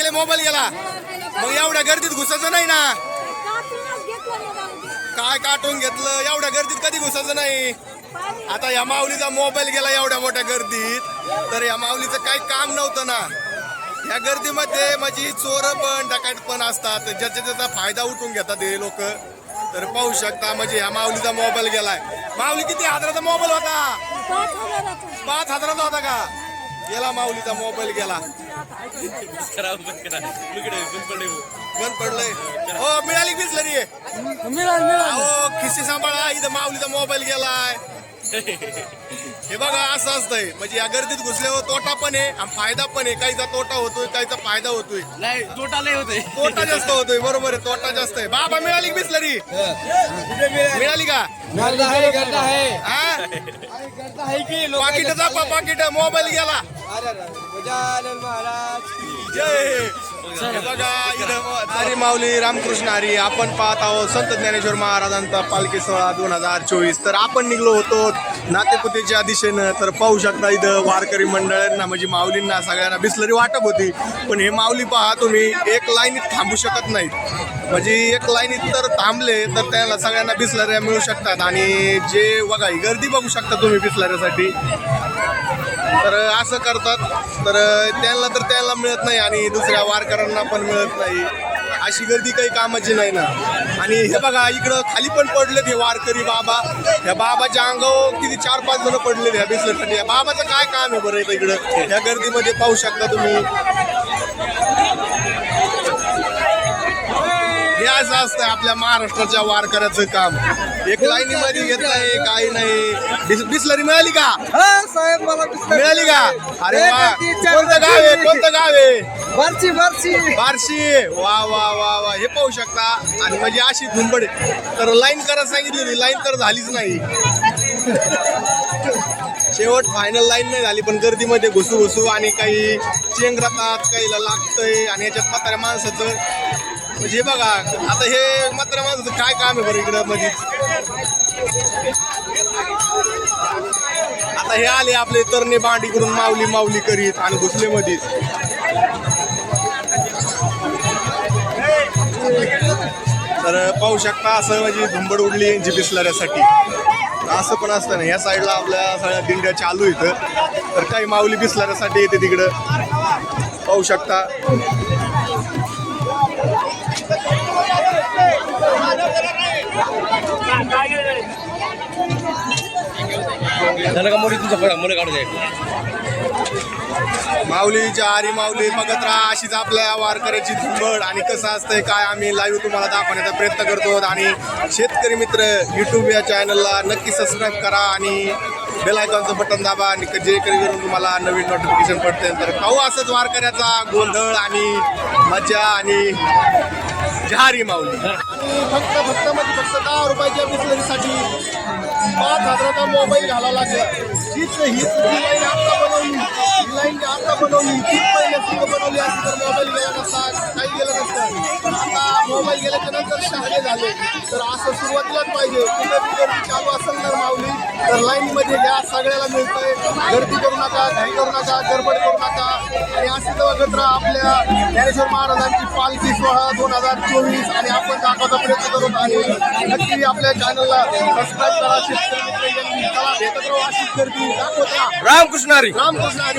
गेले मोबाईल गेला. मग एवढ्या गर्दीत घुसायचं नाही ना. काय काटून घेतलं एवढ्या गर्दीत कधी घुसायचं नाही. आता या माऊलीचा मोबाईल गेला एवढ्या मोठ्या गर्दीत. तर या माऊलीचं काही काम नव्हतं ना. या गर्दीमध्ये माझी चोर पण डकायत पण असतात. ज्याचा त्याचा फायदा उठून घेतात हे लोक. तर पाहू शकता म्हणजे या माऊलीचा मोबाईल गेलाय. माऊली किती हजाराचा मोबाईल होता? पाच पाच हजाराचा होता का? गेला माऊलीचा मोबाईल गेला. बंद पडलंय. हो मिळाली बिसलरी अहो खिस्सी सांभाळा इथं माऊलीचा मोबाईल गेलाय. हे बघा असं असतंय. म्हणजे या गर्दीत घुसल्यावर तोटा पण आहे आणि फायदा पण आहे. काहीचा तोटा होतोय काहीचा फायदा होतोय. नाही तोटा लय होते तोटा जास्त होतोय बरोबर आहे तोटा जास्त आहे. बाबा मिळाली बिसलरी? मिळाली का? हा? पाकिट जापा पाकिट. मोबाईल गेला. गजानन महाराज. की जय. हरी माऊली रामकृष्ण हरी आपण पाहत आहोत संत ज्ञानेश्वर महाराजांचा पालखी सोहळा दोन हजार चोवीस. तर आपण निघलो होतो नातेपुतीच्या दिशेनं. तर पाहू शकता इथं वारकरी मंडळांना म्हणजे माऊलींना सगळ्यांना बिसलरी वाटप होती. पण हे माऊली पहा तुम्ही एक लाईनीत थांबू शकत नाहीत. म्हणजे एक लाईनीत तर थांबले तर त्याला सगळ्यांना बिसलऱ्या मिळू शकतात. आणि जे बघा गर्दी बघू शकता तुम्ही बिसलऱ्यासाठी. तर असं करतात. तर त्यांना तर त्यांना मिळत नाही आणि दुसऱ्या वारकऱ्यांना पण मिळत नाही. अशी गर्दी काही कामाची नाही ना. आणि हे बघा इकडं खाली पण पडलेत हे वारकरी बाबा. या बाबाच्या अंगावर किती चार पाच जण पडलेत ह्या बिसलसाठी या बाबाचं काय काम आहे बरं इकडं? ह्या गर्दीमध्ये पाहू शकता तुम्ही. असं असतं आपल्या महाराष्ट्राच्या वारकऱ्याचं काम. एक लाईनीमध्ये घेत नाही काही नाही. बिस- बिसलरी मिळाली का? हा साहेब मला मिळाली का? अरे वा. कोणतं गाव आहे? कोणतं गाव आहे? बारशी बारशी. बार्शी. वा वा वा वा. हे पाहू शकता. आणि म्हणजे अशी आहे. तर लाईन करायला सांगितली होती. लाईन तर झालीच नाही. शेवट फायनल लाईन नाही झाली पण गर्दीमध्ये घुसू घुसू आणि काही चेंग राहतात काहीला लागतंय. आणि याच्यात म्हाताऱ्या माणसाचं म्हणजे हे बघा आता हे मात्र माझं काय काम आहे बरं इकडं? मध्ये आता हे आले आपले तरणे बांडी करून माऊली माऊली करीत आणि घुसले मध्येच तर पाहू शकता असं म्हणजे धुंबड उडली यांची बिसलऱ्यासाठी. असं पण असतं ना या साईडला आपल्या सगळ्या दिंड्या चालू इथं तर काही माऊली बिसलऱ्यासाठी येते तिकडं. पाहू शकता. झालं का मुली तुमचा मन काढू द्या माऊलीच्या आरी माऊली बघत राहा अशीच आपल्या वारकऱ्याची धुंबड आणि कसं असतंय काय आम्ही लाईव्ह तुम्हाला दाखवण्याचा प्रयत्न करतो. आणि शेतकरी मित्र यूट्यूब या चॅनलला नक्की सबस्क्राईब करा आणि बेल आयकॉनचं बटन दाबा आणि जे करून तुम्हाला नवीन नोटिफिकेशन पडते. तर पाहू असंच वारकऱ्याचा गोंधळ आणि मजा आणि जहारी माऊली. फक्त फक्त म्हणजे फक्त दहा रुपयाच्या बिस्लरीसाठी पाच हजाराचा मोबाईल घाला लागला. हीच हीच ही लाईन आता बनवली. ही लाईन आता बनवली. तीच पहिले सुद्धा बनवली असती तर मोबाईल गेला नसता काही गेलं नसतं. आता मोबाईल गेल्याच्यानंतर शहाणे झाले. तर असं सुरुवातीलाच पाहिजे. कुठं गर्दी चालू असेल तर माऊली तर लाईनमध्ये गॅस सगळ्याला मिळतंय. गर्दी करू नका घाई करू नका गडबड करू नका. आणि अशी बघत राहा आपल्या ज्ञानेश्वर महाराजांची पालखी सोहळा दोन हजार चोवीस आणि आपण दाखवायचा प्रयत्न करू आणि नक्की आपल्या चॅनलला सबस्क्राईब करा शेतकरी मित्र यांनी चला भेटत राहू अशीच गर्दी. दाखवत रामकृष्ण रामकृष्ण.